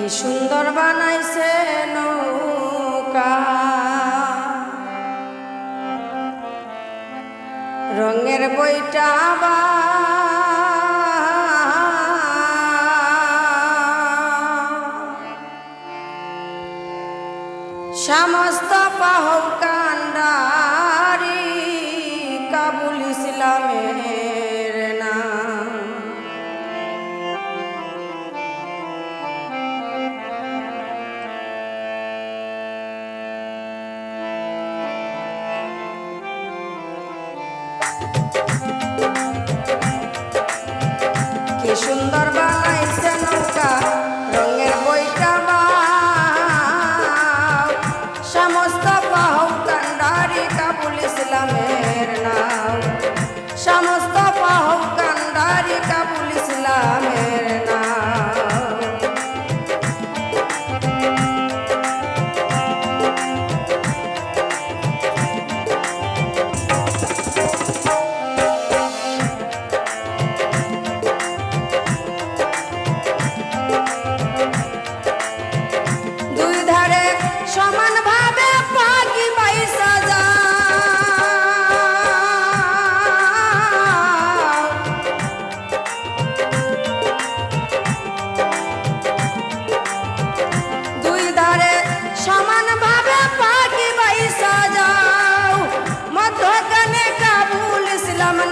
কি সুন্দর বানাইছে নৌকা। রঙের বইটা বা সমস্ত পাহকা বানাইছে নৌকা।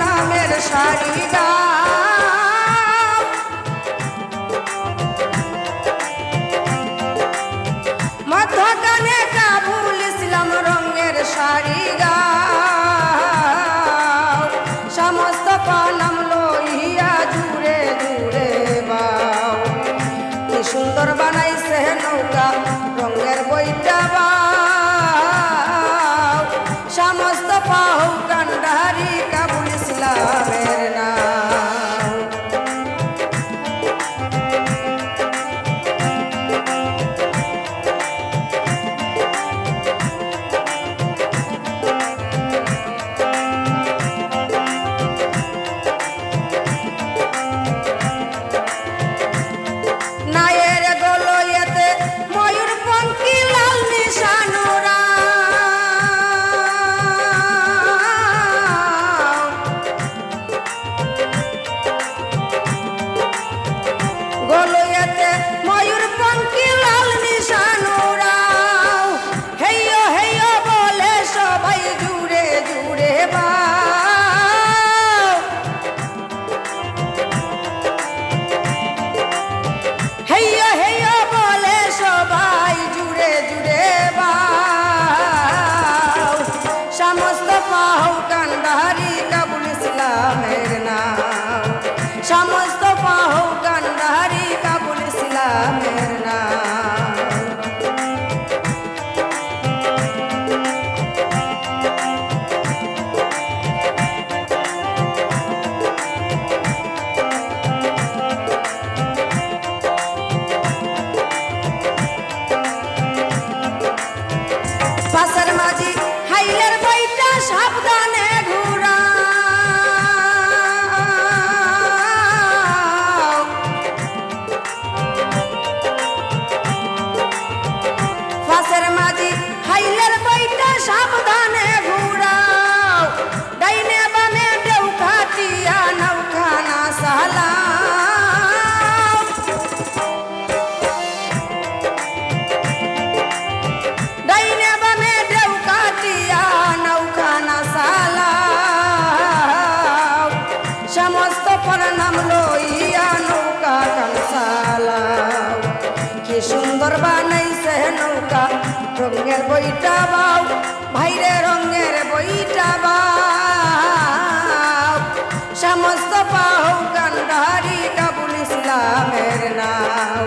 নামের সারিডা কি বানাই সে নৌকা। রঙের বইটা বাউ ভাইরে রঙের বইটা বাউ সমস্ত পাহু কান্ডারি কাবুল ইসলামের নাও।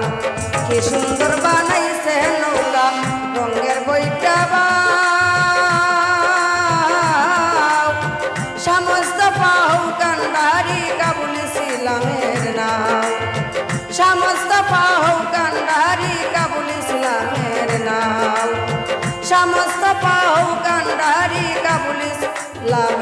কি সুন্দর বানাইছে নৌকা, রঙের বইটা বাউ সমস্ত পাহু কান্ডারি কাবুল ইসলামের নাও। সমস্ত পাহু পাগলা